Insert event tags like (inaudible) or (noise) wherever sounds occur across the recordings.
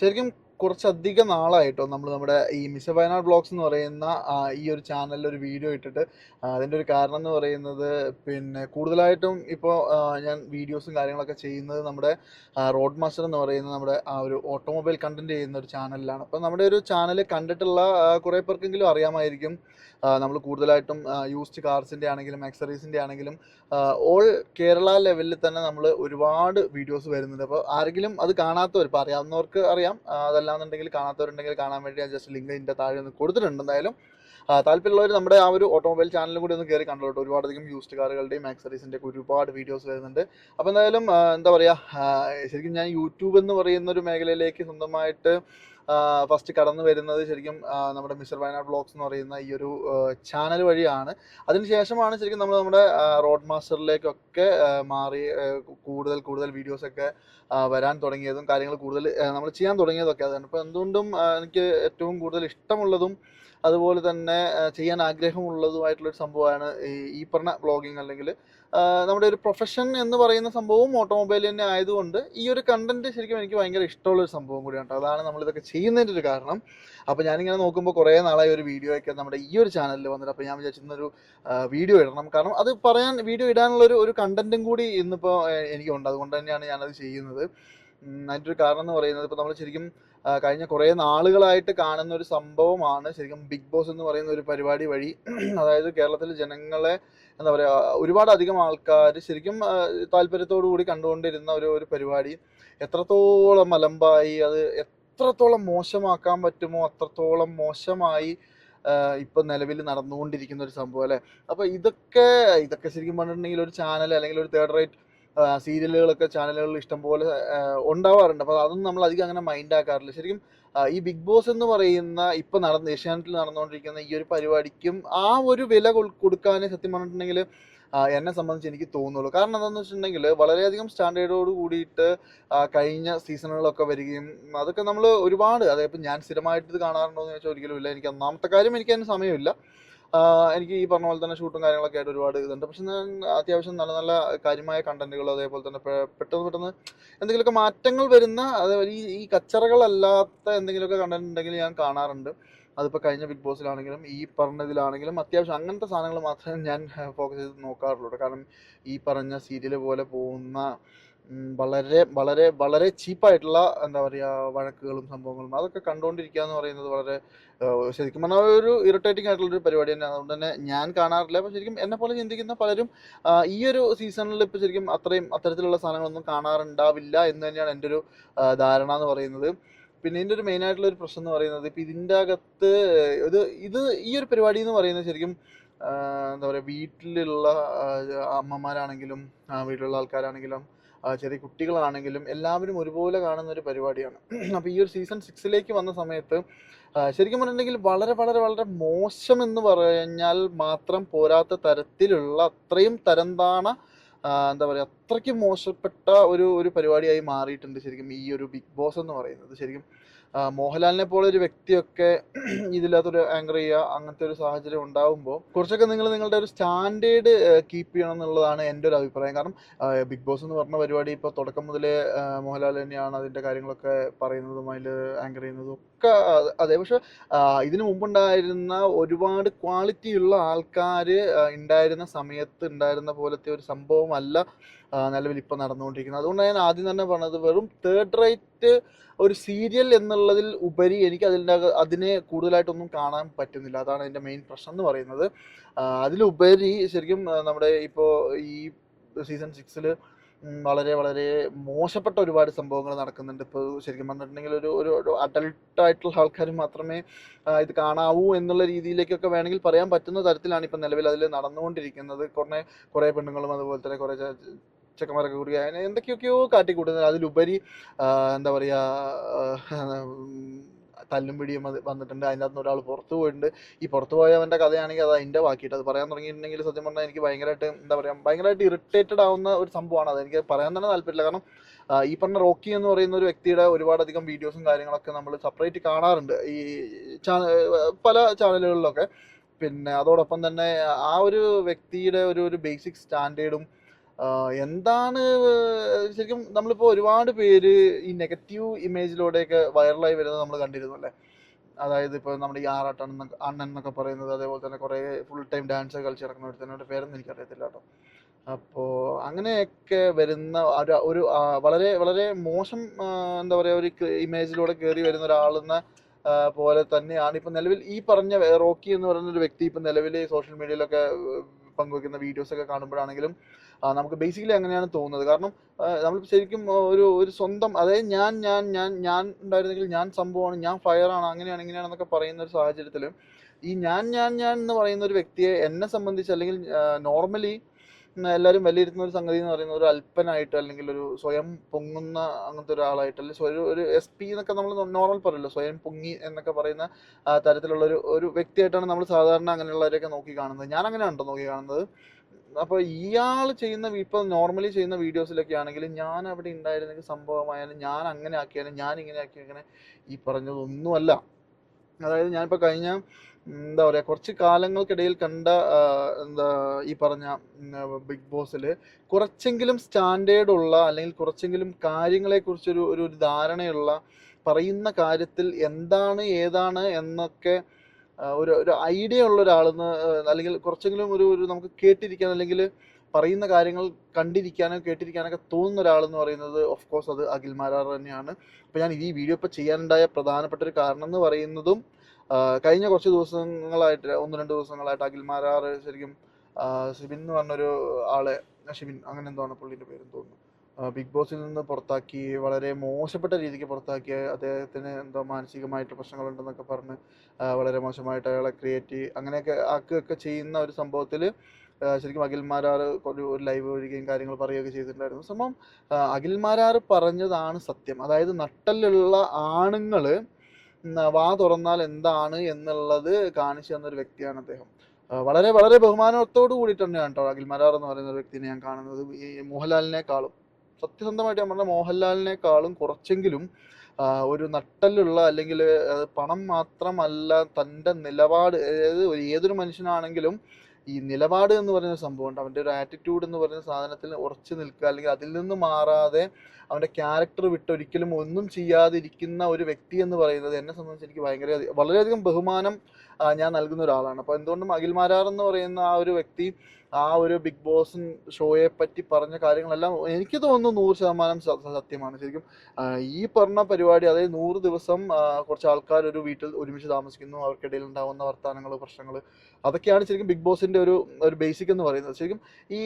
ശരിക്കും കുറച്ചധികം നാളായിട്ടോ നമ്മൾ നമ്മുടെ ഈ മിസ് വയനാട് ബ്ലോഗ്സ് എന്ന് പറയുന്ന ഈ ഒരു ചാനലിൽ ഒരു വീഡിയോ ഇട്ടിട്ട്. അതിന്റെ ഒരു കാരണം എന്ന് പറയുന്നത് പിന്നെ കൂടുതലായിട്ടും ഇപ്പോൾ ഞാൻ വീഡിയോസും കാര്യങ്ങളൊക്കെ ചെയ്യുന്നത് നമ്മുടെ റോഡ് മാസ്റ്റർ എന്ന് പറയുന്ന നമ്മുടെ ആ ഒരു ഓട്ടോമൊബൈൽ കണ്ടന്റ് ചെയ്യുന്ന ഒരു ചാനലിലാണ് അപ്പോൾ നമ്മുടെ ഒരു ചാനൽ കണ്ടിട്ടുള്ള കുറേ പേർക്കെങ്കിലും അറിയാമായിരിക്കും നമ്മൾ കൂടുതലായിട്ടും യൂസ്ഡ് കാർസിന്റെ ആണെങ്കിലും ആക്സറീസിന്റെ ആണെങ്കിലും ഓൾ കേരള ലെവലിൽ തന്നെ നമ്മൾ ഒരുപാട് വീഡിയോസ് വരുന്നുണ്ട്. അപ്പോൾ ആരെങ്കിലും അത് കാണാത്തവർ ഇപ്പോൾ അറിയാവുന്നവർക്ക് അറിയാം. അതല്ലാന്നുണ്ടെങ്കിൽ കാണാത്തവരുണ്ടെങ്കിൽ കാണാൻ വേണ്ടി ഞാൻ ജസ്റ്റ് ലിങ്ക് ഇതിന്റെ താഴെ ഒന്ന് കൊടുത്തിട്ടുണ്ട് എന്തായാലും. താല്പര്യമുള്ളവർ നമ്മുടെ ആ ഒരു ഓട്ടോമൊബൈൽ ചാനലും കൂടി ഒന്ന് കയറി കണ്ടോട്ടോ ഒരുപാടധികം യൂസ്ഡ് കാറുകളുടെയും ആക്സറീസിന്റെ ഒരുപാട് വീഡിയോസ് വരുന്നുണ്ട്. അപ്പോൾ എന്തായാലും എന്താ പറയുക ശരിക്കും ഞാൻ യൂട്യൂബ് എന്ന് പറയുന്ന ഒരു മേഖലയിലേക്ക് സ്വന്തമായിട്ട് ഫസ്റ്റ് കടന്നു വരുന്നത് ശരിക്കും നമ്മുടെ മിസ്റ്റർ വയനാട് ബ്ലോഗ്സ് എന്ന് പറയുന്ന ഈ ഒരു ചാനൽ വഴിയാണ് അതിനുശേഷമാണ് ശരിക്കും നമ്മൾ നമ്മുടെ റോഡ് മാസ്റ്ററിലേക്കൊക്കെ മാറി കൂടുതൽ കൂടുതൽ വീഡിയോസൊക്കെ വരാൻ തുടങ്ങിയതും കാര്യങ്ങൾ കൂടുതൽ നമ്മൾ ചെയ്യാൻ തുടങ്ങിയതൊക്കെ അതാണ് ഇപ്പോൾ എന്തുകൊണ്ടും എനിക്ക് ഏറ്റവും കൂടുതൽ ഇഷ്ടമുള്ളതും അതുപോലെ തന്നെ ചെയ്യാൻ ആഗ്രഹമുള്ളതുമായിട്ടുള്ളൊരു സംഭവമാണ് ഈ പറഞ്ഞ വ്ളോഗിങ് അല്ലെങ്കിൽ നമ്മുടെ ഒരു പ്രൊഫഷൻ എന്ന് പറയുന്ന സംഭവം ഓട്ടോമൊബൈൽ തന്നെ ആയതുകൊണ്ട് ഈ ഒരു കണ്ടന്റ് ശരിക്കും എനിക്ക് ഭയങ്കര ഇഷ്ടമുള്ള ഒരു സംഭവം കൂടിയാണ്. അതാണ് നമ്മളിതൊക്കെ ചെയ്യുന്നതിന്റെ ഒരു കാരണം. അപ്പോൾ ഞാനിങ്ങനെ നോക്കുമ്പോൾ കുറേ നാളായി ഒരു വീഡിയോ ഒക്കെ നമ്മുടെ ഈ ഒരു ചാനലിൽ വന്നിട്ട് അപ്പോൾ ഞാൻ വിചാരിച്ചിരുന്നൊരു വീഡിയോ ഇടണം. കാരണം അത് പറയാൻ വീഡിയോ ഇടാനുള്ള ഒരു ഒരു കണ്ടന്റും കൂടി ഇന്നിപ്പോൾ എനിക്കുണ്ട്. അതുകൊണ്ട് തന്നെയാണ് ഞാനത് ചെയ്യുന്നത്. അതിന്റെ ഒരു കാരണം എന്ന് പറയുന്നത് ഇപ്പോൾ നമ്മൾ ശരിക്കും കഴിഞ്ഞ കുറേ നാളുകളായിട്ട് കാണുന്ന ഒരു സംഭവമാണ് ശരിക്കും ബിഗ് ബോസ് എന്ന് പറയുന്ന ഒരു പരിപാടി വഴി. (clears throat) അതായത് കേരളത്തിലെ ജനങ്ങളെ എന്താ പറയുക ഒരുപാട് അധികം ആൾക്കാർ ശരിക്കും താല്പര്യത്തോടു കൂടി കണ്ടുകൊണ്ടിരുന്ന ഒരു ഒരു പരിപാടി. എത്രത്തോളം അലമ്പായി അത് എത്രത്തോളം മോശമാക്കാൻ പറ്റുമോ അത്രത്തോളം മോശമായി ഇപ്പം നിലവിൽ നടന്നുകൊണ്ടിരിക്കുന്ന ഒരു സംഭവം അല്ലേ? അപ്പോൾ ഇതൊക്കെ ഇതൊക്കെ ശരിക്കും പറഞ്ഞിട്ടുണ്ടെങ്കിൽ ഒരു ചാനൽ അല്ലെങ്കിൽ ഒരു തേർഡ് റേറ്റ് സീരിയലുകളൊക്കെ ചാനലുകളിൽ ഇഷ്ടംപോലെ ഉണ്ടാവാറുണ്ട്. അപ്പോൾ അതൊന്നും നമ്മൾ അധികം അങ്ങനെ മൈൻഡ് ആക്കാറില്ല. ശരിക്കും ഈ ബിഗ് ബോസ് എന്ന് പറയുന്ന ഇപ്പം നടന്ന ഏഷ്യാനെറ്റിൽ നടന്നുകൊണ്ടിരിക്കുന്ന ഈ ഒരു പരിപാടിക്കും ആ ഒരു വില കൊടുക്കാനേ സത്യം പറഞ്ഞിട്ടുണ്ടെങ്കിൽ എന്നെ സംബന്ധിച്ച് എനിക്ക് തോന്നുള്ളൂ. കാരണം എന്താണെന്ന് വെച്ചിട്ടുണ്ടെങ്കിൽ വളരെയധികം സ്റ്റാൻഡേർഡോട് കൂടിയിട്ട് കഴിഞ്ഞ സീസണുകളൊക്കെ വരികയും അതൊക്കെ നമ്മൾ ഒരുപാട് അതായത് ഇപ്പം ഞാൻ സ്ഥിരമായിട്ട് ഇത് കാണാറുണ്ടോ എന്ന് ചോദിച്ചാൽ ഒരിക്കലും ഇല്ല. എനിക്ക് ഒന്നാമത്തെ കാര്യം എനിക്ക് അതിന് സമയമില്ല. എനിക്ക് ഈ പറഞ്ഞ പോലെ തന്നെ ഷൂട്ടും കാര്യങ്ങളൊക്കെ ആയിട്ട് ഒരുപാട് ഇതുണ്ട്. പക്ഷെ ഞാൻ അത്യാവശ്യം നല്ല നല്ല കാര്യമായ കണ്ടന്റുകൾ അതേപോലെ തന്നെ പെട്ടെന്ന് പെട്ടെന്ന് എന്തെങ്കിലുമൊക്കെ മാറ്റങ്ങൾ വരുന്ന അതേപോലെ ഈ ഈ കച്ചറകളല്ലാത്ത എന്തെങ്കിലുമൊക്കെ കണ്ടന്റ് ഉണ്ടെങ്കിൽ ഞാൻ കാണാറുണ്ട്. അതിപ്പോൾ കഴിഞ്ഞ ബിഗ് ബോസിലാണെങ്കിലും ഈ പറഞ്ഞതിലാണെങ്കിലും അത്യാവശ്യം അങ്ങനത്തെ സാധനങ്ങൾ മാത്രമേ ഞാൻ ഫോക്കസ് ചെയ്ത് നോക്കാറുള്ളൂ. കാരണം ഈ പറഞ്ഞ സീരിയൽ പോലെ പോകുന്ന വളരെ വളരെ വളരെ ചീപ്പായിട്ടുള്ള എന്താ പറയുക വഴക്കുകളും സംഭവങ്ങളും അതൊക്കെ കണ്ടുകൊണ്ടിരിക്കുക എന്ന് പറയുന്നത് വളരെ ശരിക്കും പറഞ്ഞാൽ ഒരു ഇറിറ്റേറ്റിംഗ് ആയിട്ടുള്ള ഒരു പരിപാടി തന്നെ അതുകൊണ്ട് തന്നെ ഞാൻ കാണാറില്ല. അപ്പോൾ ശരിക്കും എന്നെ പോലെ ചിന്തിക്കുന്ന പലരും ഈ ഒരു സീസണിൽ ഇപ്പോൾ ശരിക്കും അത്രയും അത്തരത്തിലുള്ള സാധനങ്ങളൊന്നും കാണാറുണ്ടാവില്ല എന്ന് തന്നെയാണ് എന്റെ ഒരു ധാരണ എന്ന് പറയുന്നത്. പിന്നെ ഇതിന്റെ ഒരു മെയിൻ ആയിട്ടുള്ള ഒരു പ്രശ്നം എന്ന് പറയുന്നത് ഇപ്പം ഇതിന്റെ അകത്ത് ഇത് ഇത് ഈ ഒരു പരിപാടി എന്ന് പറയുന്നത് ശരിക്കും എന്താ പറയുക വീട്ടിലുള്ള അമ്മമാരാണെങ്കിലും വീട്ടിലുള്ള ആൾക്കാരാണെങ്കിലും ചെറിയ കുട്ടികളാണെങ്കിലും എല്ലാവരും ഒരുപോലെ കാണുന്ന ഒരു പരിപാടിയാണ്. അപ്പോൾ ഈ ഒരു സീസൺ സിക്സിലേക്ക് വന്ന സമയത്ത് ശരിക്കും പറഞ്ഞിട്ടുണ്ടെങ്കിൽ വളരെ വളരെ വളരെ മോശം എന്ന് പറഞ്ഞാൽ മാത്രം പോരാത്ത തരത്തിലുള്ള അത്രയും തരംതാണ എന്താ പറയുക അത്രയ്ക്ക് മോശപ്പെട്ട ഒരു ഒരു പരിപാടിയായി മാറിയിട്ടുണ്ട് ശരിക്കും ഈ ഒരു ബിഗ് ബോസ് എന്ന് പറയുന്നത്. ശരിക്കും മോഹൻലാലിനെ പോലെ ഒരു വ്യക്തിയൊക്കെ (clears throat) ഇതില്ലാത്തൊരു ആങ്കർ ചെയ്യുക അങ്ങനത്തെ ഒരു സാഹചര്യം ഉണ്ടാകുമ്പോൾ കുറച്ചൊക്കെ നിങ്ങൾ നിങ്ങളുടെ ഒരു സ്റ്റാൻഡേർഡ് കീപ്പ് ചെയ്യണം എന്നുള്ളതാണ് എന്റെ ഒരു അഭിപ്രായം. കാരണം ബിഗ് ബോസ് എന്ന് പറഞ്ഞ പരിപാടി ഇപ്പോൾ തുടക്കം മുതലേ മോഹൻലാൽ തന്നെയാണ് അതിന്റെ കാര്യങ്ങളൊക്കെ പറയുന്നതും അതിൽ ആങ്കർ ചെയ്യുന്നതും ഒക്കെ അതെ. പക്ഷെ ഇതിനു മുമ്പുണ്ടായിരുന്ന ഒരുപാട് ക്വാളിറ്റി ഉള്ള ആൾക്കാർ ഉണ്ടായിരുന്ന സമയത്ത് ഉണ്ടായിരുന്ന പോലത്തെ ഒരു സംഭവമല്ല നിലവിൽ ഇപ്പം നടന്നുകൊണ്ടിരിക്കുന്നത്. അതുകൊണ്ടാണ് ഞാൻ ആദ്യം തന്നെ പറഞ്ഞത് വെറും തേർഡ് റേറ്റ് ഒരു സീരിയൽ എന്നുള്ളതിൽ ഉപരി എനിക്ക് അതിന്റെ അതിനെ കൂടുതലായിട്ടൊന്നും കാണാൻ പറ്റുന്നില്ല. അതാണ് എന്റെ മെയിൻ പ്രശ്നം എന്ന് പറയുന്നത്. അതിലുപരി ശരിക്കും നമ്മുടെ ഇപ്പോൾ ഈ സീസൺ സിക്സിൽ വളരെ വളരെ മോശപ്പെട്ട ഒരുപാട് സംഭവങ്ങൾ നടക്കുന്നുണ്ട്. ഇപ്പോൾ ശരിക്കും പറഞ്ഞിട്ടുണ്ടെങ്കിൽ ഒരു ഒരു അഡൾട്ട് അഡൽട്ട് ആയിട്ടുള്ള ആൾക്കാർ മാത്രമേ ഇത് കാണാവൂ എന്നുള്ള രീതിയിലേക്കൊക്കെ വേണമെങ്കിൽ പറയാൻ പറ്റുന്ന തരത്തിലാണ് ഇപ്പം നിലവിൽ അതിൽ നടന്നുകൊണ്ടിരിക്കുന്നത്. കുറേ കുറേ പെണ്ണുങ്ങളും അതുപോലെ തന്നെ കുറേ ചെക്കന്മാരൊക്കെ കൂടി അങ്ങനെ എന്തൊക്കെയൊക്കെയോ കാട്ടിക്കൂട്ടുന്നത് അതിലുപരി എന്താ പറയുക തല്ലും പിടിയും വന്ന് വന്നിട്ടുണ്ട്. അതിന്റെ അകത്ത് ഒരാൾ പുറത്തു പോയിട്ടുണ്ട്. ഈ പുറത്തു പോയവന്റെ കഥയാണെങ്കിൽ അത് അതിന്റെ ബാക്കിയിട്ട് അത് പറയാൻ തുടങ്ങിയിട്ടുണ്ടെങ്കിൽ സത്യം പറഞ്ഞാൽ എനിക്ക് ഭയങ്കരമായിട്ട് എന്താ പറയുക ഭയങ്കരമായിട്ട് ഇറിറ്റേറ്റഡ് ആവുന്ന ഒരു സംഭവമാണ്. അത് എനിക്ക് പറയാൻ തന്നെ താല്പര്യമില്ല. കാരണം ഈ പറഞ്ഞ റോക്കി എന്ന് പറയുന്ന ഒരു വ്യക്തിയുടെ ഒരുപാടധികം വീഡിയോസും കാര്യങ്ങളൊക്കെ നമ്മൾ സെപ്പറേറ്റ് കാണാറുണ്ട്. ഈ പല ചാനലുകളിലൊക്കെ. പിന്നെ അതോടൊപ്പം തന്നെ ആ ഒരു വ്യക്തിയുടെ ഒരു ഒരു ബേസിക് സ്റ്റാൻഡേർഡും എന്താണ് ശരിക്കും നമ്മളിപ്പോൾ ഒരുപാട് പേര് ഈ നെഗറ്റീവ് ഇമേജിലൂടെയൊക്കെ വൈറലായി വരുന്നത് നമ്മൾ കണ്ടിരുന്നു അല്ലേ? അതായത് ഇപ്പോൾ നമ്മുടെ ഈ ആറാട്ട് അണ്ണൻ എന്നൊക്കെ പറയുന്നത് അതേപോലെ തന്നെ കുറേ ഫുൾ ടൈം ഡാൻസ് കളിച്ച് നടക്കുന്ന ഒരുത്തനോട് പേരൊന്നും എനിക്കറിയത്തില്ല കേട്ടോ. അപ്പോൾ അങ്ങനെയൊക്കെ വരുന്ന ഒരു ഒരു വളരെ വളരെ മോശം എന്താ പറയുക ഒരു ഇമേജിലൂടെ കയറി വരുന്ന ഒരാളെന്ന പോലെ തന്നെയാണ് ഇപ്പം നിലവിൽ ഈ പറഞ്ഞ റോക്കി എന്ന് പറയുന്ന ഒരു വ്യക്തി ഇപ്പം നിലവിൽ സോഷ്യൽ മീഡിയയിലൊക്കെ പങ്കുവെക്കുന്ന വീഡിയോസ് ഒക്കെ കാണുമ്പോഴാണെങ്കിലും നമുക്ക് ബേസിക്കലി അങ്ങനെയാണ് തോന്നുന്നത്. കാരണം നമ്മൾ ശരിക്കും ഒരു ഒരു സ്വന്തം അതായത് ഞാൻ ഞാൻ ഞാൻ ഞാൻ ഉണ്ടായിരുന്നെങ്കിൽ ഞാൻ സംഭവമാണ് ഞാൻ ഫയറാണ് അങ്ങനെയാണ് ഇങ്ങനെയാണെന്നൊക്കെ പറയുന്ന ഒരു സാഹചര്യത്തിൽ ഈ ഞാൻ ഞാൻ ഞാൻ എന്ന് പറയുന്ന ഒരു വ്യക്തിയെ എന്നെ സംബന്ധിച്ച് അല്ലെങ്കിൽ നോർമലി എല്ലാവരും വിലയിരുത്തുന്ന ഒരു സംഗതി എന്ന് പറയുന്നത് ഒരു അല്പനായിട്ട് അല്ലെങ്കിൽ ഒരു സ്വയം പൊങ്ങുന്ന അങ്ങനത്തെ ഒരാളായിട്ട് അല്ലെങ്കിൽ ഒരു എസ് പി എന്നൊക്കെ നമ്മൾ നോർമൽ പറയല്ലോ സ്വയം പൊങ്ങി എന്നൊക്കെ പറയുന്ന തരത്തിലുള്ള ഒരു ഒരു വ്യക്തിയായിട്ടാണ് നമ്മൾ സാധാരണ അങ്ങനെയുള്ളവരെയൊക്കെ നോക്കി കാണുന്നത്. ഞാൻ അങ്ങനെയാണോ നോക്കി കാണുന്നത്. അപ്പോൾ ഇയാൾ ചെയ്യുന്ന ഇപ്പോൾ നോർമലി ചെയ്യുന്ന വീഡിയോസിലൊക്കെ ആണെങ്കിൽ ഞാൻ അവിടെ ഉണ്ടായിരുന്നെങ്കിൽ സംഭവമായാലും ഞാൻ അങ്ങനെ ആക്കിയാലും ഞാൻ ഇങ്ങനെ ആക്കിയാൽ അങ്ങനെ ഈ പറഞ്ഞതൊന്നുമല്ല. അതായത് ഞാനിപ്പോൾ കഴിഞ്ഞ എന്താ പറയുക കുറച്ച് കാലങ്ങൾക്കിടയിൽ കണ്ട എന്താ ഈ പറഞ്ഞ ബിഗ് ബോസിൽ കുറച്ചെങ്കിലും സ്റ്റാൻഡേർഡ് ഉള്ള അല്ലെങ്കിൽ കുറച്ചെങ്കിലും കാര്യങ്ങളെക്കുറിച്ചൊരു ഒരു ഒരു ധാരണയുള്ള പറയുന്ന കാര്യത്തിൽ എന്താണ് ഏതാണ് എന്നൊക്കെ ഒരു ഒരു ഐഡിയ ഉള്ള ഒരാളെന്ന് അല്ലെങ്കിൽ കുറച്ചെങ്കിലും ഒരു ഒരു നമുക്ക് കേട്ടിരിക്കാൻ അല്ലെങ്കിൽ പറയുന്ന കാര്യങ്ങൾ കണ്ടിരിക്കാനോ കേട്ടിരിക്കാനൊക്കെ തോന്നുന്ന ഒരാളെന്ന് പറയുന്നത് ഓഫ് കോഴ്സ് അത് അഖിൽ മാരാർ തന്നെയാണ്. അപ്പോൾ ഞാൻ ഈ വീഡിയോ ഇപ്പോൾ ചെയ്യാനുണ്ടായ പ്രധാനപ്പെട്ട ഒരു കാരണം എന്ന് പറയുന്നതും കഴിഞ്ഞ കുറച്ച് ദിവസങ്ങളായിട്ട് ഒന്ന് രണ്ട് ദിവസങ്ങളായിട്ട് അഖിൽ മാരാർ ശരിക്കും സിബിൻ എന്ന് പറഞ്ഞൊരു ആളെ ഷിബിൻ അങ്ങനെ എന്താണ് പുള്ളിന്റെ പേരെന്ന് തോന്നുന്നു. ബിഗ് ബോസിൽ നിന്ന് പുറത്താക്കി വളരെ മോശപ്പെട്ട രീതിക്ക് പുറത്താക്കിയ അദ്ദേഹത്തിന് എന്തോ മാനസികമായിട്ട് പ്രശ്നങ്ങളുണ്ടെന്നൊക്കെ പറഞ്ഞ് വളരെ മോശമായിട്ട് അയാളെ ക്രിയേറ്റ് അങ്ങനെയൊക്കെ ആക്കുകയൊക്കെ ചെയ്യുന്ന ഒരു സംഭവത്തിൽ ശരിക്കും അഖിൽമാരാർ ഒരു ലൈവ് ഒഴികെയും കാര്യങ്ങൾ പറയുകയൊക്കെ ചെയ്തിട്ടുണ്ടായിരുന്നു. സംഭവം അഖിൽമാരാർ പറഞ്ഞതാണ് സത്യം. അതായത് നട്ടലുള്ള ആണുങ്ങൾ വാ തുറന്നാൽ എന്താണ് എന്നുള്ളത് കാണിച്ചു തന്ന ഒരു വ്യക്തിയാണ് അദ്ദേഹം. വളരെ വളരെ ബഹുമാനത്തോട് കൂടിയിട്ട് തന്നെയാണ് കേട്ടോ അഖിൽമാരാർ എന്ന് പറയുന്ന ഒരു വ്യക്തിനെ ഞാൻ കാണുന്നത്. ഈ മോഹൻലാലിനേക്കാളും സത്യസന്ധമായിട്ട് ഞാൻ പറഞ്ഞ മോഹൻലാലിനേക്കാളും കുറച്ചെങ്കിലും ഒരു നട്ടലുള്ള അല്ലെങ്കിൽ പണം മാത്രമല്ല തന്റെ നിലപാട് അതായത് ഏതൊരു മനുഷ്യനാണെങ്കിലും ഈ നിലപാട് എന്ന് പറയുന്ന സംഭവമുണ്ട്. അവന്റെ ഒരു ആറ്റിറ്റ്യൂഡ് എന്ന് പറയുന്ന സാധനത്തിൽ ഉറച്ചു നിൽക്കുക അല്ലെങ്കിൽ അതിൽ നിന്ന് മാറാതെ അവന്റെ ക്യാരക്ടർ വിട്ട് ഒരിക്കലും ഒന്നും ചെയ്യാതിരിക്കുന്ന ഒരു വ്യക്തി എന്ന് പറയുന്നത് എന്നെ സംബന്ധിച്ച് എനിക്ക് ഭയങ്കര വളരെയധികം ബഹുമാനം ഞാൻ നൽകുന്ന ഒരാളാണ്. അപ്പോൾ എന്തുകൊണ്ടും അഖിൽ മാരാർ എന്ന് പറയുന്ന ആ ഒരു വ്യക്തി ആ ഒരു ബിഗ് ബോസ് ഷോയെ പറ്റി പറഞ്ഞ കാര്യങ്ങളെല്ലാം എനിക്ക് തോന്നുന്നു നൂറ് ശതമാനം സത്യമാണ്. ശരിക്കും ഈ പറഞ്ഞ പരിപാടി അതായത് നൂറ് ദിവസം കുറച്ച് ആൾക്കാർ ഒരു വീട്ടിൽ ഒരുമിച്ച് താമസിക്കുന്നു അവർക്കിടയിൽ ഉണ്ടാകുന്ന വർത്തമാനങ്ങൾ പ്രശ്നങ്ങൾ അതൊക്കെയാണ് ശരിക്കും ബിഗ് ബോസിന്റെ ഒരു ഒരു ബേസിക് എന്ന് പറയുന്നത്. ശരിക്കും ഈ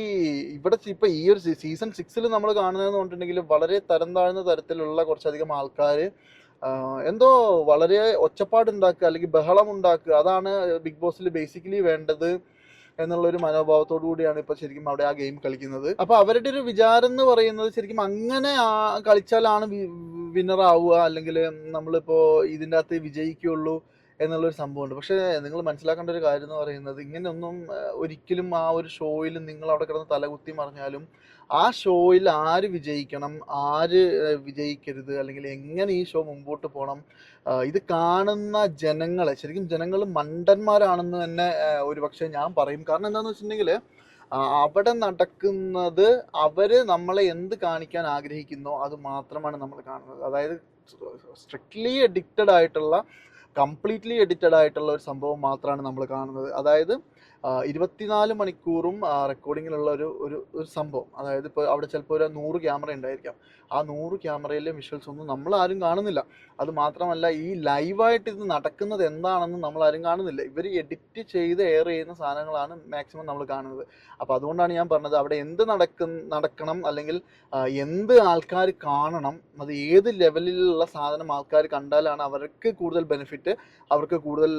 ഇവിടെ ഇപ്പൊ ഈ ഒരു സീസൺ സിക്സിൽ നമ്മൾ കാണുന്നതെന്ന് പറഞ്ഞിട്ടുണ്ടെങ്കിൽ വളരെ തരം താഴ്ന്ന തരത്തിലുള്ള കുറച്ചധികം ആൾക്കാർ എന്തോ വളരെ ഒച്ചപ്പാടുണ്ടാക്കുക അല്ലെങ്കിൽ ബഹളം ഉണ്ടാക്കുക അതാണ് ബിഗ് ബോസിൽ ബേസിക്കലി വേണ്ടത്. എന്നുള്ളൊരു മനോഭാവത്തോടു കൂടിയാണ് ഇപ്പൊ ശരിക്കും അവിടെ ആ ഗെയിം കളിക്കുന്നത്. അപ്പൊ അവരുടെ ഒരു വിചാരം എന്ന് പറയുന്നത് ശരിക്കും അങ്ങനെ ആ കളിച്ചാലാണ് വിന്നർ ആവുക അല്ലെങ്കിൽ നമ്മളിപ്പോ ഇതിന്റെ അകത്ത് വിജയിക്കുള്ളൂ എന്നുള്ളൊരു സംഭവമുണ്ട്. പക്ഷേ നിങ്ങൾ മനസ്സിലാക്കേണ്ട ഒരു കാര്യം എന്ന് പറയുന്നത് ഇങ്ങനെയൊന്നും ഒരിക്കലും ആ ഒരു ഷോയിൽ നിങ്ങൾ അവിടെ കിടന്ന് തലകുത്തി മറിഞ്ഞാലും ആ ഷോയിൽ ആര് വിജയിക്കണം ആര് വിജയിക്കരുത് അല്ലെങ്കിൽ എങ്ങനെ ഈ ഷോ മുമ്പോട്ട് പോകണം ഇത് കാണുന്ന ജനങ്ങളെ ശരിക്കും ജനങ്ങൾ മണ്ടന്മാരാണെന്ന് തന്നെ ആ, ഒരു പക്ഷേ ഞാൻ പറയും. കാരണം എന്താണെന്ന് വെച്ചിട്ടുണ്ടെങ്കിൽ അവിടെ നടക്കുന്നത് അവർ നമ്മളെ എന്ത് കാണിക്കാൻ ആഗ്രഹിക്കുന്നോ അത് മാത്രമാണ് നമ്മൾ കാണുന്നത്. അതായത് സ്ട്രിക്ട്ലി അഡിക്റ്റഡ് ആയിട്ടുള്ള കംപ്ലീറ്റ്ലി എഡിറ്റഡ് ആയിട്ടുള്ള ഒരു സംഭവം മാത്രമാണ് നമ്മൾ കാണുന്നത്. അതായത് ഇരുപത്തിനാല് മണിക്കൂറും റെക്കോർഡിങ്ങിലുള്ള ഒരു ഒരു ഒരു സംഭവം. അതായത് ഇപ്പോൾ അവിടെ ചിലപ്പോൾ ഒരു നൂറ് ക്യാമറ ഉണ്ടായിരിക്കാം. ആ നൂറ് ക്യാമറയിലെ വിഷ്വൽസ് ഒന്നും നമ്മൾ ആരും കാണുന്നില്ല. അത് മാത്രമല്ല ഈ ലൈവായിട്ട് ഇത് നടക്കുന്നത് എന്താണെന്ന് നമ്മൾ ആരും കാണുന്നില്ല. ഇവർ എഡിറ്റ് ചെയ്ത് എയർ ചെയ്യുന്ന സാധനങ്ങളാണ് മാക്സിമം നമ്മൾ കാണുന്നത്. അപ്പോൾ അതുകൊണ്ടാണ് ഞാൻ പറഞ്ഞത് അവിടെ എന്ത് നടക്കും നടക്കണം അല്ലെങ്കിൽ എന്ത് ആൾക്കാർ കാണണം അത് ഏത് ലെവലിലുള്ള സാധനം ആൾക്കാർ കണ്ടാലാണ് അവർക്ക് കൂടുതൽ ബെനിഫിറ്റ് അവർക്ക് കൂടുതൽ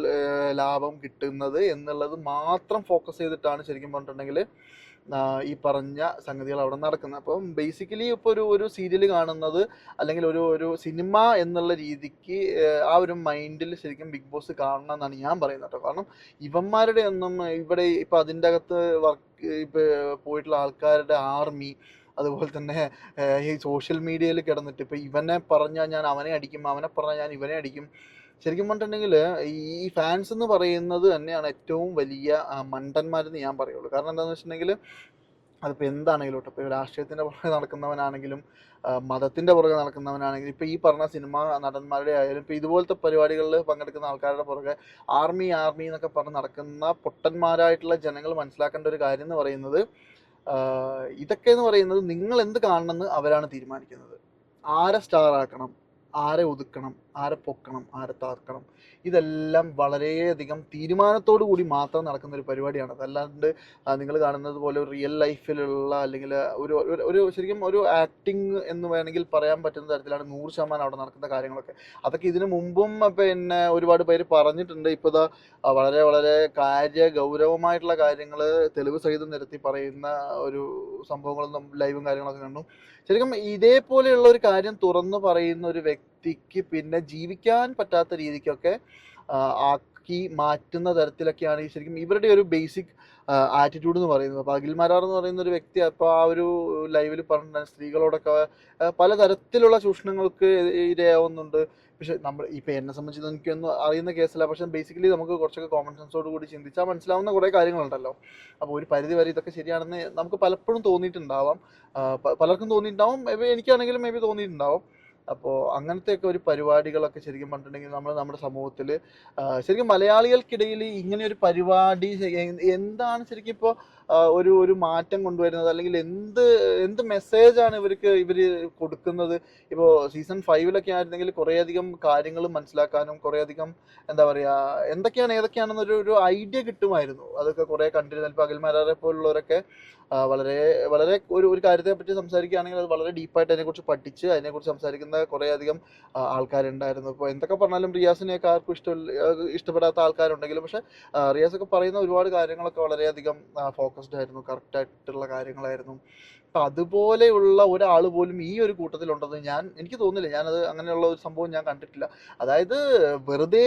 ലാഭം കിട്ടുന്നത് എന്നുള്ളത് മാത്രം ഫോക്കസ് ചെയ്തിട്ടാണ് ശരിക്കും പറഞ്ഞിട്ടുണ്ടെങ്കിൽ ഈ പറഞ്ഞ സംഗതികൾ അവിടെ നടക്കുന്നത്. അപ്പം ബേസിക്കലി ഇപ്പോൾ ഒരു ഒരു സീരിയൽ കാണുന്നത് അല്ലെങ്കിൽ ഒരു ഒരു സിനിമ എന്നുള്ള രീതിക്ക് ആ, ഒരു മൈൻഡിൽ ശരിക്കും ബിഗ് ബോസ് കാണണം എന്നാണ് ഞാൻ പറയുന്നത് കേട്ടോ. കാരണം ഇവന്മാരുടെ ഒന്നും ഇവിടെ ഇപ്പം അതിന്റെ അകത്ത് വർക്ക് പോയിട്ടുള്ള ആൾക്കാരുടെ ആർമി അതുപോലെ തന്നെ ഈ സോഷ്യൽ മീഡിയയിൽ കിടന്നിട്ട് ഇപ്പം ഇവനെ പറഞ്ഞാൽ ഞാൻ അവനെ അടിക്കും അവനെ പറഞ്ഞാൽ ഞാൻ ഇവനെ അടിക്കും. ശരിക്കും പറഞ്ഞിട്ടുണ്ടെങ്കിൽ ഈ ഫാൻസ് എന്ന് പറയുന്നത് തന്നെയാണ് ഏറ്റവും വലിയ മണ്ടന്മാരെന്ന് ഞാൻ പറയുള്ളൂ. കാരണം എന്താണെന്ന് വെച്ചിട്ടുണ്ടെങ്കിൽ അതിപ്പോൾ എന്താണെങ്കിലും കേട്ടോ ഇപ്പോൾ രാഷ്ട്രീയത്തിന്റെ പുറകെ നടക്കുന്നവനാണെങ്കിലും മതത്തിന്റെ പുറകെ നടക്കുന്നവനാണെങ്കിലും ഇപ്പോൾ ഈ പറഞ്ഞ സിനിമ നടന്മാരുടെ ആയാലും ഇപ്പോൾ ഇതുപോലത്തെ പരിപാടികളിൽ പങ്കെടുക്കുന്ന ആൾക്കാരുടെ പുറകെ ആർമി ആർമി എന്നൊക്കെ പറഞ്ഞ് നടക്കുന്ന പൊട്ടന്മാരായിട്ടുള്ള ജനങ്ങൾ മനസ്സിലാക്കേണ്ട ഒരു കാര്യം എന്ന് പറയുന്നത് ഇതൊക്കെ എന്ന് പറയുന്നത് നിങ്ങൾ എന്ത് കാണണമെന്ന് അവരാണ് തീരുമാനിക്കുന്നത്. ആരെ സ്റ്റാർ ആക്കണം ആരെ ഒതുക്കണം ആരെ പൊക്കണം ആരെ താർക്കണം ഇതെല്ലാം വളരെയധികം തീരുമാനത്തോടു കൂടി മാത്രം നടക്കുന്ന ഒരു പരിപാടിയാണ്. അതല്ലാണ്ട് നിങ്ങൾ കാണുന്നത് പോലെ റിയൽ ലൈഫിലുള്ള അല്ലെങ്കിൽ ഒരു ഒരു- ശരിക്കും ഒരു ആക്ടിങ് എന്ന് വേണമെങ്കിൽ പറയാൻ പറ്റുന്ന തരത്തിലാണ് നൂറ് ശതമാനം അവിടെ നടക്കുന്ന കാര്യങ്ങളൊക്കെ. അതൊക്കെ ഇതിനു മുമ്പും പിന്നെ ഒരുപാട് പേര് പറഞ്ഞിട്ടുണ്ട്. ഇപ്പോൾ ഇതാ വളരെ വളരെ കാര്യ ഗൗരവമായിട്ടുള്ള കാര്യങ്ങൾ തെളിവ് സഹിതം നിരത്തി പറയുന്ന ഒരു സംഭവങ്ങളും ലൈവും കാര്യങ്ങളൊക്കെ കണ്ടു. ശരിക്കും ഇതേപോലെയുള്ള ഒരു കാര്യം തുറന്നു പറയുന്ന ഒരു വ്യക്തിക്ക് പിന്നെ ജീവിക്കാൻ പറ്റാത്ത രീതിക്കൊക്കെ ആക്കി മാറ്റുന്ന തരത്തിലൊക്കെയാണ് ഈ ശരിക്കും ഇവരുടെ ഒരു ബേസിക് ആറ്റിറ്റ്യൂഡ് എന്ന് പറയുന്നത്. അപ്പോൾ അഖിൽ മാരാർ എന്ന് പറയുന്ന ഒരു വ്യക്തി അപ്പോൾ ആ ഒരു ലൈവിൽ പറഞ്ഞ സ്ത്രീകളോടൊക്കെ പലതരത്തിലുള്ള ചൂഷണങ്ങൾക്ക് ഇരയാവുന്നുണ്ട്. പക്ഷെ നമ്മൾ ഇപ്പോൾ എന്നെ സംബന്ധിച്ച് എനിക്കൊന്നും അറിയുന്ന കേസല്ല. പക്ഷെ ബേസിക്കലി നമുക്ക് കുറച്ചൊക്കെ കോമൺ സെൻസോട് കൂടി ചിന്തിച്ചാൽ മനസ്സിലാവുന്ന കുറേ കാര്യങ്ങളുണ്ടല്ലോ. അപ്പോൾ ഒരു പരിധി വരെ ഇതൊക്കെ ശരിയാണെന്ന് നമുക്ക് പലപ്പോഴും തോന്നിയിട്ടുണ്ടാവാം. പലർക്കും തോന്നിയിട്ടുണ്ടാവും. എനിക്കാണെങ്കിലും മേ ബി തോന്നിയിട്ടുണ്ടാവും. അപ്പോൾ അങ്ങനത്തെയൊക്കെ ഒരു പരിപാടികളൊക്കെ ശരിക്കും പറഞ്ഞിട്ടുണ്ടെങ്കിൽ നമ്മൾ നമ്മുടെ സമൂഹത്തിൽ ശരിക്കും മലയാളികൾക്കിടയിൽ ഇങ്ങനെ ഒരു പരിപാടി എന്താണ് ശരിക്കും ഇപ്പോൾ ഒരു ഒരു മാറ്റം കൊണ്ടുവരുന്നത് അല്ലെങ്കിൽ എന്ത് എന്ത് മെസ്സേജാണ് ഇവർക്ക് ഇവർ കൊടുക്കുന്നത്? ഇപ്പോൾ സീസൺ ഫൈവിലൊക്കെ ആയിരുന്നെങ്കിൽ കുറേയധികം കാര്യങ്ങൾ മനസ്സിലാക്കാനും കുറേയധികം എന്താ പറയുക എന്തൊക്കെയാണ് ഏതൊക്കെയാണെന്നൊരു ഒരു ഐഡിയ കിട്ടുമായിരുന്നു. അതൊക്കെ കുറേ കണ്ടിരുന്നു. ഇപ്പോൾ അഖിൽമാരെ പോലുള്ളവരൊക്കെ വളരെ വളരെ ഒരു ഒരു കാര്യത്തെ പറ്റി സംസാരിക്കുകയാണെങ്കിൽ അത് വളരെ ഡീപ്പായിട്ട് അതിനെക്കുറിച്ച് പഠിച്ച് അതിനെക്കുറിച്ച് സംസാരിക്കുന്ന കുറേയധികം ആൾക്കാരുണ്ടായിരുന്നു. ഇപ്പോൾ എന്തൊക്കെ പറഞ്ഞാലും റിയാസിനെയൊക്കെ ആർക്കും ഇഷ്ടമില്ല ഇഷ്ടപ്പെടാത്ത ആൾക്കാരുണ്ടെങ്കിലും പക്ഷേ റിയാസൊക്കെ പറയുന്ന ഒരുപാട് കാര്യങ്ങളൊക്കെ വളരെയധികം ഫോക്കസ്ഡ് ആയിരുന്നു കറക്റ്റ് ആയിട്ടുള്ള കാര്യങ്ങളായിരുന്നു. അപ്പം അതുപോലെയുള്ള ഒരാൾ പോലും ഈ ഒരു കൂട്ടത്തിലുണ്ടെന്ന് ഞാൻ എനിക്ക് തോന്നുന്നില്ല. ഞാനത് അങ്ങനെയുള്ള ഒരു സംഭവം ഞാൻ കണ്ടിട്ടില്ല. അതായത് വെറുതെ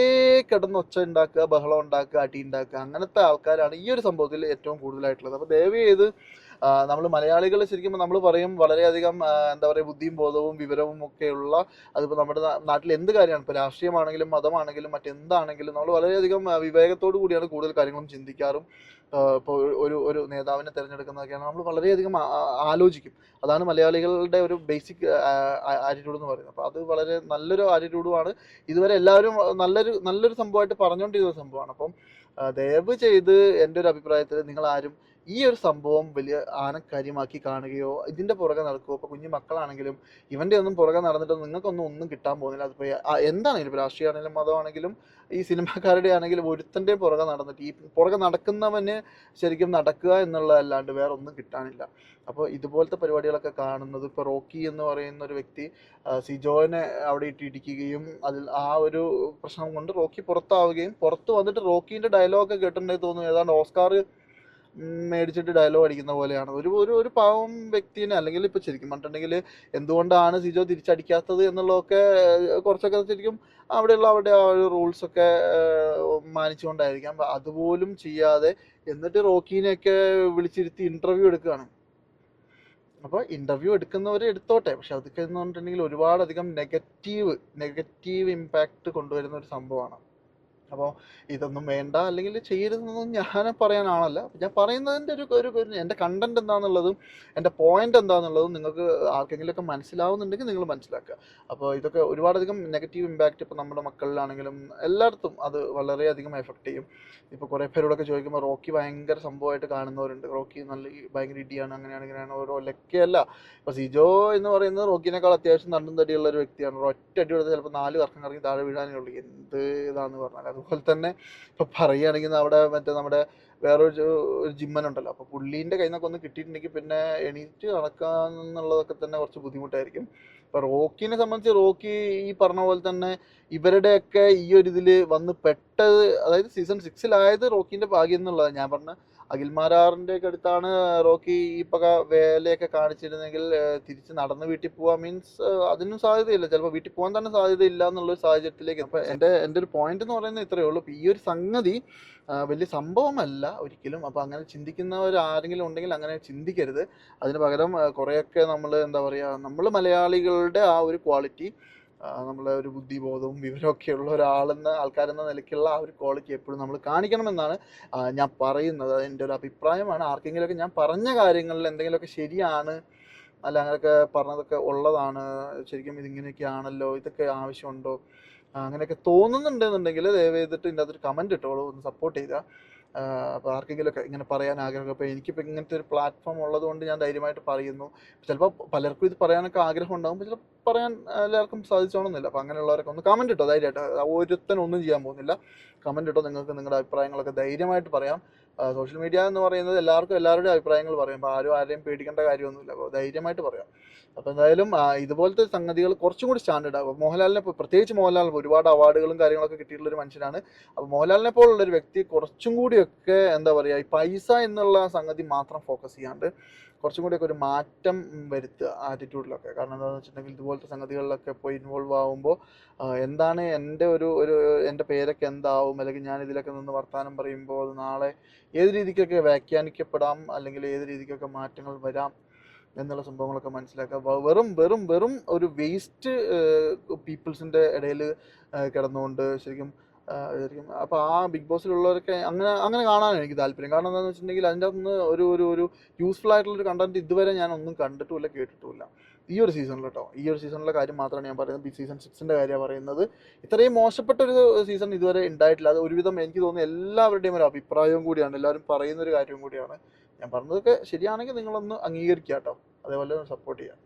കിടന്ന് ഒച്ച ഉണ്ടാക്കുക ബഹളം ഉണ്ടാക്കുക അടി ഉണ്ടാക്കുക അങ്ങനത്തെ ആൾക്കാരാണ് ഈ ഒരു സംഭവത്തിൽ ഏറ്റവും കൂടുതലായിട്ടുള്ളത്. അപ്പോൾ ദയവ് ചെയ്ത് നമ്മൾ മലയാളികൾ ശരിക്കും നമ്മൾ പറയും വളരെയധികം എന്താ പറയുക ബുദ്ധിയും ബോധവും വിവരവും ഒക്കെയുള്ള അതിപ്പോൾ നമ്മുടെ നാട്ടിൽ എന്ത് കാര്യമാണ്? ഇപ്പോൾ രാഷ്ട്രീയമാണെങ്കിലും മതമാണെങ്കിലും മറ്റെന്താണെങ്കിലും നമ്മൾ വളരെയധികം വിവേകത്തോടു കൂടിയാണ് കൂടുതൽ കാര്യങ്ങളും ചിന്തിക്കാറും. ഇപ്പോൾ ഒരു ഒരു നേതാവിനെ തിരഞ്ഞെടുക്കുന്നതൊക്കെയാണ് നമ്മൾ വളരെയധികം ആലോചിക്കും. അതാണ് മലയാളികളുടെ ഒരു ബേസിക് ആറ്റിറ്റ്യൂഡ് എന്ന് പറയുന്നത്. അപ്പോൾ അത് വളരെ നല്ലൊരു ആറ്റിറ്റ്യൂഡുമാണ് ഇതുവരെ എല്ലാവരും നല്ലൊരു നല്ലൊരു സംഭവമായിട്ട് പറഞ്ഞുകൊണ്ടിരുന്ന സംഭവമാണ്. അപ്പം ദയവ് ചെയ്ത് എന്റെ ഒരു അഭിപ്രായത്തിൽ നിങ്ങൾ ആരും ഈ ഒരു സംഭവം വലിയ ആനക്കാര്യമാക്കി കാണുകയോ ഇതിന്റെ പുറകെ നടക്കുകയോ ഇപ്പൊ കുഞ്ഞു മക്കളാണെങ്കിലും ഇവന്റെ ഒന്നും പുറകെ നടന്നിട്ട് നിങ്ങൾക്കൊന്നും ഒന്നും കിട്ടാൻ പോകുന്നില്ല. അതിപ്പോ എന്താണെങ്കിലും ഇപ്പൊ രാഷ്ട്രീയമാണെങ്കിലും മതമാണെങ്കിലും ഈ സിനിമാക്കാരുടെ ആണെങ്കിലും ഒരുത്തന്റെ പുറകെ നടന്നിട്ട് ഈ പുറകെ നടക്കുന്നവന് ശരിക്കും നടക്കുക എന്നുള്ളതല്ലാണ്ട് വേറെ ഒന്നും കിട്ടാനില്ല. അപ്പോൾ ഇതുപോലത്തെ പരിപാടികളൊക്കെ കാണുന്നത് ഇപ്പോൾ റോക്കി എന്ന് പറയുന്ന ഒരു വ്യക്തി സിജോനെ അവിടെ ഇട്ട് ഇടിക്കുകയും അതിൽ ആ ഒരു പ്രശ്നം കൊണ്ട് റോക്കി പുറത്താവുകയും പുറത്ത് വന്നിട്ട് റോക്കീന്റെ ഡയലോഗൊക്കെ കേട്ടിട്ടുണ്ടെങ്കിൽ തോന്നുന്നു. ഏതാണ്ട് ഓസ്കാർ മേടിച്ചിട്ട് ഡയലോഗ് അടിക്കുന്ന പോലെയാണ്. ഒരു ഒരു ഒരു പാവം വ്യക്തിനെ അല്ലെങ്കിൽ ഇപ്പൊ ശരിക്കും പറഞ്ഞിട്ടുണ്ടെങ്കിൽ എന്തുകൊണ്ടാണ് സിജോ തിരിച്ചടിക്കാത്തത് എന്നുള്ളതൊക്കെ കുറച്ചൊക്കെ ശരിക്കും അവിടെയുള്ള അവിടെ ആ ഒരു റൂൾസ് ഒക്കെ മാനിച്ചുകൊണ്ടായിരിക്കാം. അതുപോലും ചെയ്യാതെ എന്നിട്ട് റോക്കീനെയൊക്കെ വിളിച്ചിരുത്തി ഇന്റർവ്യൂ എടുക്കുകയാണ്. അപ്പോൾ ഇന്റർവ്യൂ എടുക്കുന്നവർ എടുത്തോട്ടെ. പക്ഷെ അതൊക്കെ എന്ന് പറഞ്ഞിട്ടുണ്ടെങ്കിൽ ഒരുപാടധികം നെഗറ്റീവ് നെഗറ്റീവ് ഇമ്പാക്റ്റ് കൊണ്ടുവരുന്ന ഒരു സംഭവമാണ്. അപ്പോൾ ഇതൊന്നും വേണ്ട അല്ലെങ്കിൽ ചെയ്യരുതെന്നൊന്നും ഞാൻ പറയാനാണല്ല ഞാൻ പറയുന്നതിന്റെ ഒരു ഒരു എന്റെ കണ്ടന്റ് എന്താണെന്നുള്ളതും എന്റെ പോയിന്റ് എന്താണെന്നുള്ളതും നിങ്ങൾക്ക് ആർക്കെങ്കിലുമൊക്കെ മനസ്സിലാവുന്നുണ്ടെങ്കിൽ നിങ്ങൾ മനസ്സിലാക്കുക. അപ്പോൾ ഇതൊക്കെ ഒരുപാടധികം നെഗറ്റീവ് ഇമ്പാക്റ്റ് ഇപ്പോൾ നമ്മുടെ മക്കളിലാണെങ്കിലും എല്ലായിടത്തും അത് വളരെയധികം എഫക്റ്റ് ചെയ്യും. ഇപ്പോൾ കുറേ പേരോടൊക്കെ ചോദിക്കുമ്പോൾ റോക്കി ഭയങ്കര സംഭവമായിട്ട് കാണുന്നവരുണ്ട്. റോക്കി നല്ല ഭയങ്കര ഇടിയാണ് അങ്ങനെയാണ് ഇങ്ങനെയാണ് ഓരോ ലക്കയല്ല. ഇപ്പോൾ സിജോ എന്ന് പറയുന്നത് റോക്കിനേക്കാൾ അത്യാവശ്യം നണ്ടും തടിയുള്ള ഒരു വ്യക്തിയാണ്. ഒറ്റ അടി കൊടുത്ത് ചിലപ്പോൾ നാല് കറക്കം കറങ്ങി താഴെ വീഴാനേ ഉള്ളൂ. എന്ത് ഇതാന്ന് പറഞ്ഞാൽ അതുപോലെ തന്നെ ഇപ്പോൾ പറയുകയാണെങ്കിൽ അവിടെ മറ്റേ നമ്മുടെ വേറൊരു ഒരു ജിമ്മനുണ്ടല്ലോ. അപ്പോൾ പുള്ളീന്റെ കയ്യിൽ നിന്നൊക്കെ ഒന്ന് കിട്ടിയിട്ടുണ്ടെങ്കിൽ പിന്നെ എണീറ്റ് നടക്കാന്നുള്ളതൊക്കെ തന്നെ കുറച്ച് ബുദ്ധിമുട്ടായിരിക്കും. ഇപ്പൊ റോക്കിനെ സംബന്ധിച്ച് റോക്കി ഈ പറഞ്ഞ പോലെ തന്നെ ഇവരുടെയൊക്കെ ഈ ഒരു ഇതിൽ വന്ന് പെട്ടത് അതായത് സീസൺ സിക്സിലായത് റോക്കിന്റെ ഭാഗ്യം എന്നുള്ളതാണ്. ഞാൻ പറഞ്ഞ അഖിൽമാരാറിന്റെ ഒക്കെ അടുത്താണ് റോക്കി ഈ പക വേലയൊക്കെ കാണിച്ചിരുന്നെങ്കിൽ തിരിച്ച് നടന്ന് വീട്ടിൽ പോവാൻ മീൻസ് അതിനും സാധ്യതയില്ല. ചിലപ്പോൾ വീട്ടിൽ പോകാൻ തന്നെ സാധ്യതയില്ല എന്നുള്ളൊരു സാഹചര്യത്തിലേക്ക് അപ്പോൾ എന്റെ എന്റെ ഒരു പോയിന്റ് എന്ന് പറയുന്നത് ഇത്രയേ ഉള്ളൂ. ഈ ഒരു സംഗതി വലിയ സംഭവമല്ല ഒരിക്കലും. അപ്പോൾ അങ്ങനെ ചിന്തിക്കുന്നവർ ആരെങ്കിലും ഉണ്ടെങ്കിൽ അങ്ങനെ ചിന്തിക്കരുത്. അതിന് പകരം കുറെയൊക്കെ നമ്മൾ എന്താ പറയുക നമ്മൾ മലയാളികളുടെ ആ ഒരു ക്വാളിറ്റി നമ്മളെ ഒരു ബുദ്ധിബോധവും വിവരമൊക്കെ ഉള്ള ഒരാളെന്ന ആൾക്കാരെന്ന നിലയ്ക്കുള്ള ആ ഒരു ക്വാളിറ്റി എപ്പോഴും നമ്മൾ കാണിക്കണമെന്നാണ് ഞാൻ പറയുന്നത്. എന്റെ ഒരു അഭിപ്രായമാണ്. ആർക്കെങ്കിലുമൊക്കെ ഞാൻ പറഞ്ഞ കാര്യങ്ങളിൽ എന്തെങ്കിലുമൊക്കെ ശരിയാണ് അല്ല അങ്ങനെയൊക്കെ പറഞ്ഞതൊക്കെ ഉള്ളതാണ് ശരിക്കും ഇതിങ്ങനെയൊക്കെ ആണല്ലോ ഇതൊക്കെ ആവശ്യമുണ്ടോ അങ്ങനെയൊക്കെ തോന്നുന്നുണ്ടെന്നുണ്ടെങ്കിൽ ദയവ് ചെയ്തിട്ട് ഇതിന്റെ അകത്തൊരു കമന്റ് ഇട്ടോളൂ ഒന്ന് സപ്പോർട്ട് ചെയ്യുക അപ്പോൾ ആർക്കെങ്കിലുമൊക്കെ ഇങ്ങനെ പറയാൻ ആഗ്രഹം അപ്പോൾ എനിക്കിപ്പോൾ ഇങ്ങനത്തെ ഒരു പ്ലാറ്റ്ഫോം ഉള്ളതുകൊണ്ട് ഞാൻ ധൈര്യമായിട്ട് പറയുന്നു. ചിലപ്പോൾ പലർക്കും ഇത് പറയാനൊക്കെ ആഗ്രഹം ഉണ്ടാകും ചിലപ്പോൾ പറയാൻ എല്ലാവർക്കും സാധിച്ചോണമെന്നില്ല അപ്പോൾ അങ്ങനെയുള്ളവരൊക്കെ ഒന്ന് കമന്റ് ഇട്ടോ ധൈര്യമായിട്ട്. ഒരുത്തനൊന്നും ചെയ്യാൻ പോകുന്നില്ല. കമന്റ് ഇട്ടോ നിങ്ങൾക്ക് നിങ്ങളുടെ അഭിപ്രായങ്ങളൊക്കെ ധൈര്യമായിട്ട് പറയാം. സോഷ്യൽ മീഡിയ എന്ന് പറയുന്നത് എല്ലാവർക്കും എല്ലാവരുടെയും അഭിപ്രായങ്ങൾ പറയാം. അപ്പോൾ ആരും ആരെയും പേടിക്കേണ്ട കാര്യമൊന്നുമില്ല. അപ്പോൾ ധൈര്യമായിട്ട് പറയാം. അപ്പോൾ എന്തായാലും ഇതുപോലത്തെ സംഗതികൾ കുറച്ചും കൂടി സ്റ്റാൻഡേർഡ് ആകും മോഹൻലാലിനെ പ്രത്യേകിച്ച് മോഹൻലാൽ ഒരുപാട് അവാർഡുകളും കാര്യങ്ങളൊക്കെ കിട്ടിയിട്ടുള്ള ഒരു മനുഷ്യനാണ്. അപ്പോൾ മോഹൻലാലിനെ പോലുള്ള ഒരു വ്യക്തി കുറച്ചും കൂടിയൊക്കെ എന്താ പറയുക ഈ പൈസ എന്നുള്ള സംഗതി മാത്രം ഫോക്കസ് ചെയ്യാണ്ട് കുറച്ചും കൂടിയൊക്കെ ഒരു മാറ്റം വരുത്തുക ആറ്റിറ്റ്യൂഡിലൊക്കെ കാരണം എന്താണെന്ന് വെച്ചിട്ടുണ്ടെങ്കിൽ ഇതുപോലത്തെ സംഗതികളിലൊക്കെ പോയി ഇൻവോൾവ് ആകുമ്പോൾ എന്താണ് എന്റെ ഒരു ഒരു എന്റെ പേരൊക്കെ എന്താവും? അല്ലെങ്കിൽ ഞാൻ ഇതിലൊക്കെ നിന്ന് വർത്തമാനം പറയുമ്പോൾ അത് നാളെ ഏത് രീതിക്കൊക്കെ വ്യാഖ്യാനിക്കപ്പെടാം? അല്ലെങ്കിൽ ഏത് രീതിക്കൊക്കെ മാറ്റങ്ങൾ വരാം? എന്നുള്ള സംഭവങ്ങളൊക്കെ മനസ്സിലാക്കുക. വെറും വെറും വെറും ഒരു വേസ്റ്റ് പീപ്പിൾസിന്റെ ഇടയിൽ കിടന്നുകൊണ്ട് ശരിക്കും ആ, ശരിക്കും അപ്പോൾ ആ ബിഗ് ബോസിലുള്ളവരൊക്കെ അങ്ങനെ അങ്ങനെ കാണാനാണ് എനിക്ക് താല്പര്യം. കാരണം എന്താണെന്ന് വെച്ചിട്ടുണ്ടെങ്കിൽ അതിന്റെ അകത്തുനിന്ന് ഒരു ഒരു ഒരു യൂസ്ഫുൾ ആയിട്ടുള്ള ഒരു കണ്ടന്റ് ഇതുവരെ ഞാൻ ഒന്നും കണ്ടിട്ടുമില്ല കേട്ടിട്ടുമില്ല. ഈ ഒരു സീസണിൽ കേട്ടോ ഈ ഒരു സീസണിലെ കാര്യം മാത്രമാണ് ഞാൻ പറയുന്നത്. ബിഗ് സീസൺ സിക്സിന്റെ കാര്യമാണ് പറയുന്നത്. ഇത്രയും മോശപ്പെട്ട ഒരു സീസൺ ഇതുവരെ ഉണ്ടായിട്ടില്ല അത് ഒരുവിധം എനിക്ക് തോന്നുന്നു എല്ലാവരുടെയും ഒരു അഭിപ്രായവും കൂടിയാണ്. എല്ലാവരും പറയുന്ന ഒരു കാര്യവും കൂടിയാണ്. ഞാൻ പറഞ്ഞതൊക്കെ ശരിയാണെങ്കിൽ നിങ്ങളൊന്ന് അംഗീകരിക്കുക കേട്ടോ. അതേപോലെ സപ്പോർട്ട് ചെയ്യുക